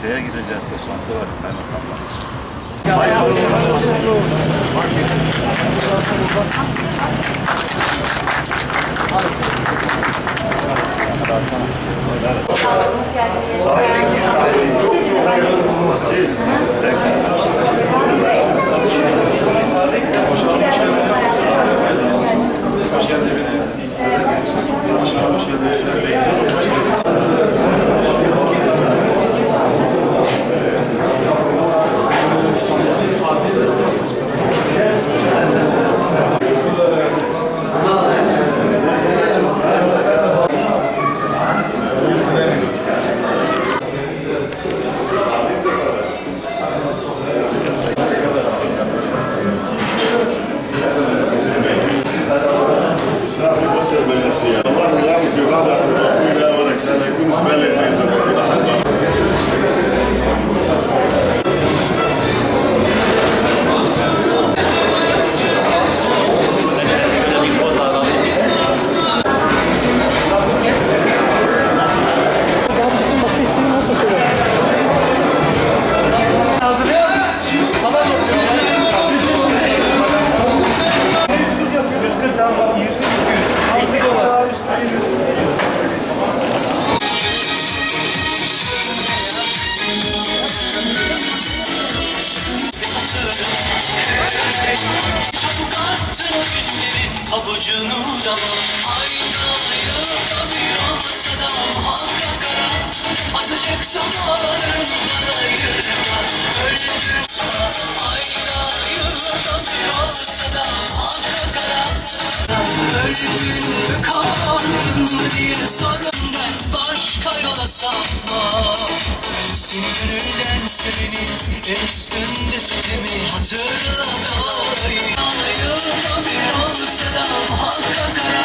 şeye gideceğiz toplantı var bir tane toplantı. Sağ olun, hoş geldiniz. Sağ olun. Çabuk attın günlerin abucunu da Ayda yılda bir da halka kara Azıcık zamanın bana Ayda yılda bir olsa da halka kara kaldın mı diye sorun ben. Başka yola sapmam Sinirden senin üstünde tütemi hatırlamayı Yılda bir olsa da halka kara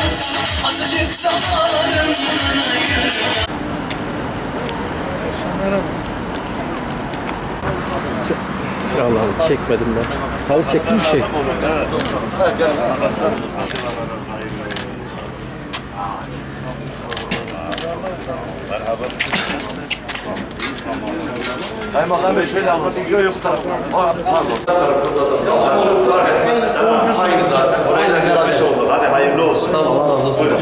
Azıcık zamanından ayır Allah Allah çekmedim ben. Tavuk çektim bir şey. Evet. Gel arkadaşlar. Merhaba. Kaymakam Bey şöyle anlatayım. Yok yok bu taraftan. Aa, Pardon. Aynı zaten. Burayla gelmiş olduk. Hadi hayırlı olsun. Sağ olun. Allah razı olsun. Buyurun.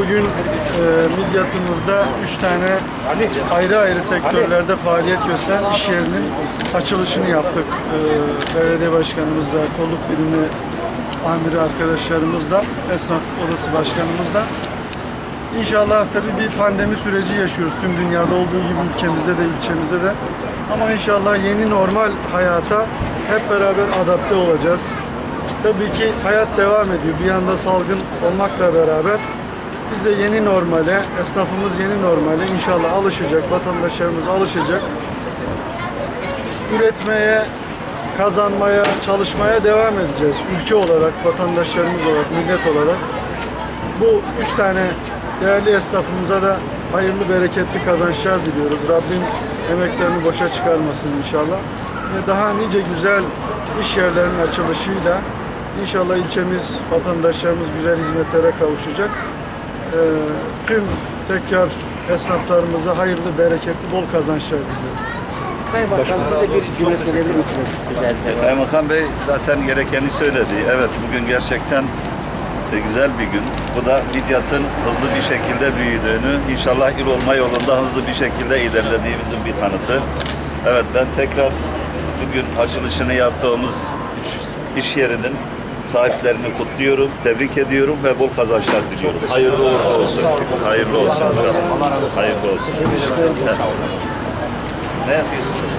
Bugün e, Midyat'ımızda üç tane ayrı ayrı sektörlerde faaliyet gösteren iş yerinin açılışını yaptık. E, belediye başkanımızla, kolluk birimi amiri arkadaşlarımızla, esnaf odası başkanımızla. İnşallah tabii bir pandemi süreci yaşıyoruz. Tüm dünyada olduğu gibi ülkemizde de ilçemizde de. Ama inşallah yeni normal hayata hep beraber adapte olacağız. Tabii ki hayat devam ediyor. Bir yanda salgın olmakla beraber biz de yeni normale, esnafımız yeni normale inşallah alışacak, vatandaşlarımız alışacak. Üretmeye, kazanmaya, çalışmaya devam edeceğiz. Ülke olarak, vatandaşlarımız olarak, millet olarak. Bu üç tane değerli esnafımıza da hayırlı, bereketli kazançlar diliyoruz. Rabbim emeklerini boşa çıkarmasın inşallah. Ve daha nice güzel iş yerlerinin açılışıyla inşallah ilçemiz, vatandaşlarımız güzel hizmetlere kavuşacak. Ee, tüm tekrar esnaflarımıza hayırlı, bereketli, bol kazançlar diliyorum. Sayın Başkanım siz de bir cümle söyleyebilir misiniz? Etsem. Kaymakam Bey zaten gerekeni söyledi. Evet bugün gerçekten e, güzel bir gün. Bu da Midyat'ın hızlı bir şekilde büyüdüğünü, inşallah il olma yolunda hızlı bir şekilde ilerlediğimizin bir kanıtı. Evet ben tekrar bugün açılışını yaptığımız üç iş yerinin sahiplerini kutluyorum, tebrik ediyorum ve bol kazançlar diliyorum. Hayırlı uğurlu olsun. Hayırlı olsun. Hayırlı olsun. Evet. Ne yapıyorsunuz?